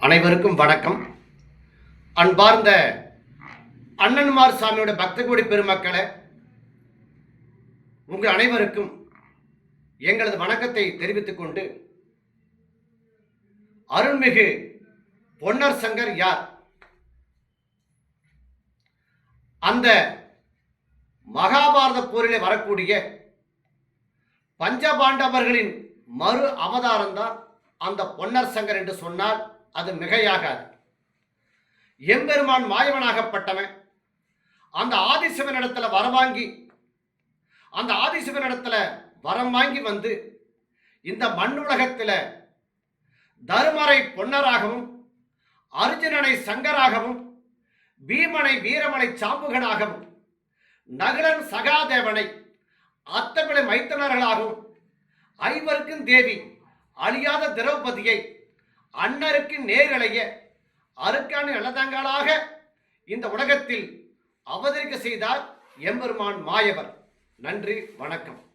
அனைவருக்கும் வணக்கம். அன்பார்ந்த அண்ணன்மார் சாமியோட பக்தகுடி பெருமக்களை பெருமக்களே உங்கள் அனைவருக்கும் எங்களது வணக்கத்தை தெரிவித்துக் கொண்டு அருள்மிகு பொன்னர் சங்கர் யார்? அந்த மகாபாரத போரிலே வரக்கூடிய பஞ்சபாண்டவர்களின் மறு அவதாரம்தான் அந்த பொன்னர் சங்கர் என்று சொன்னால் அது மிகையாகாது. எம்பெருமான் மாயவனாகப்பட்டவன் அந்த ஆதிசிவனிடத்துல வரவாங்கி அந்த ஆதிசிவனிடத்துல வரம் வாங்கி வந்து இந்த மண்ணுலகத்தில் தருமரை பொன்னராகவும் அர்ஜுனனை சங்கராகவும் பீமனை வீரமனை சாம்புகனாகவும் நகுலன் சகாதேவனை அத்தமிழை மைத்தனர்களாகவும் ஐவருக்கும் தேவி அழியாத திரௌபதியை அன்னருக்கு நேரலைய அருக்கான நிலதங்களாக இந்த உலகத்தில் அவதரிக்க செய்தார் எம்பெருமான் மாயவர். நன்றி வணக்கம்.